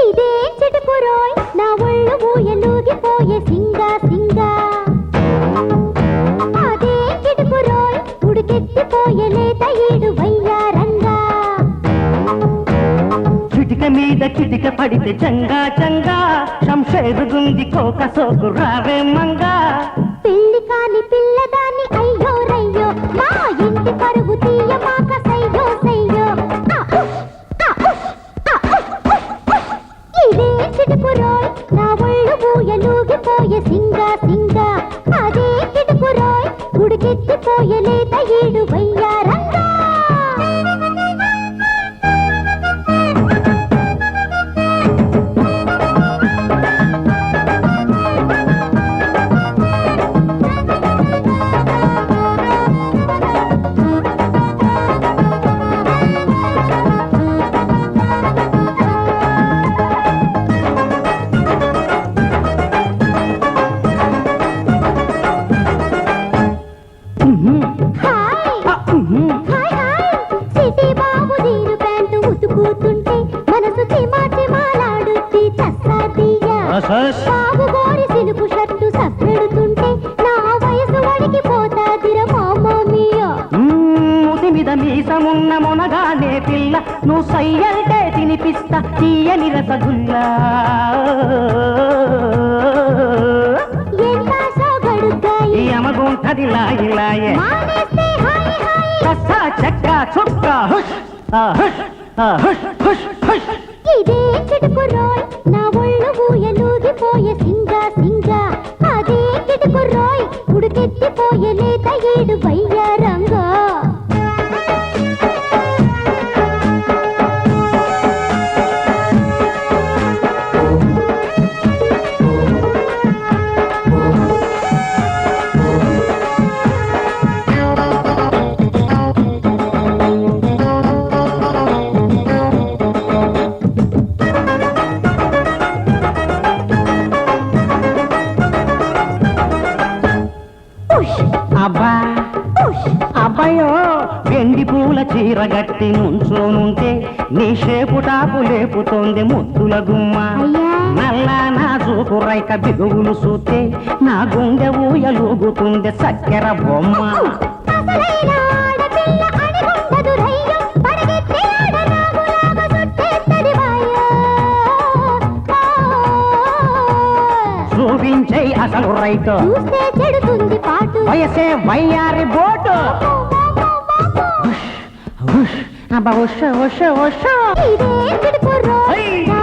ఇదే చిటుకురోయ్ నా ఒళ్ళు ఊయలూగిపోయే చిటిక మీద చిటిక పడితే చంగా చంగా శంషేరుగుంది కోక సోకు రావే మంగా. పెళ్ళి కాని పిల్లదాన్ని నా వయసు వడికి పోతాదిర మీద మీసమున్న మొనగానే పిల్ల నువ్వు సయ్యంటే తినిపిస్తా తీయని రసగుల్లా ఎంత సోగడుగాయి ఈ అమగుంటది లాయి లాయే. మానేస్తే హాయ్ హాయ్. కస్సా చెక్క చుక్క హుష్. ఆ హుష్ ఆ హుష్ హుష్ హుష్. ఇదే చిటుకు రోయ్ నా ఒళ్ళు ఊయలూగిపోయే సింగా సింగా అదే చిటుకు రోయ్ ఉడికెత్తిపోయే లేత ఏడు వయ్యారంగా వెండి పూల చీర గట్టి నుంచోనుంటే నీ షేపు టాపు లేపుతోంది ముద్దుల గుమ్మ. నల్ల నా చూపు రైక బిగువులు చూస్తే నా గుండె ఊయలూగుతుంది చక్కెర బొమ్మ. చూపించే అసలు రైతు. వయసే వయ్యారి బోటు. நம்ம உஷ உஷ உஷ இதே போடுறோம்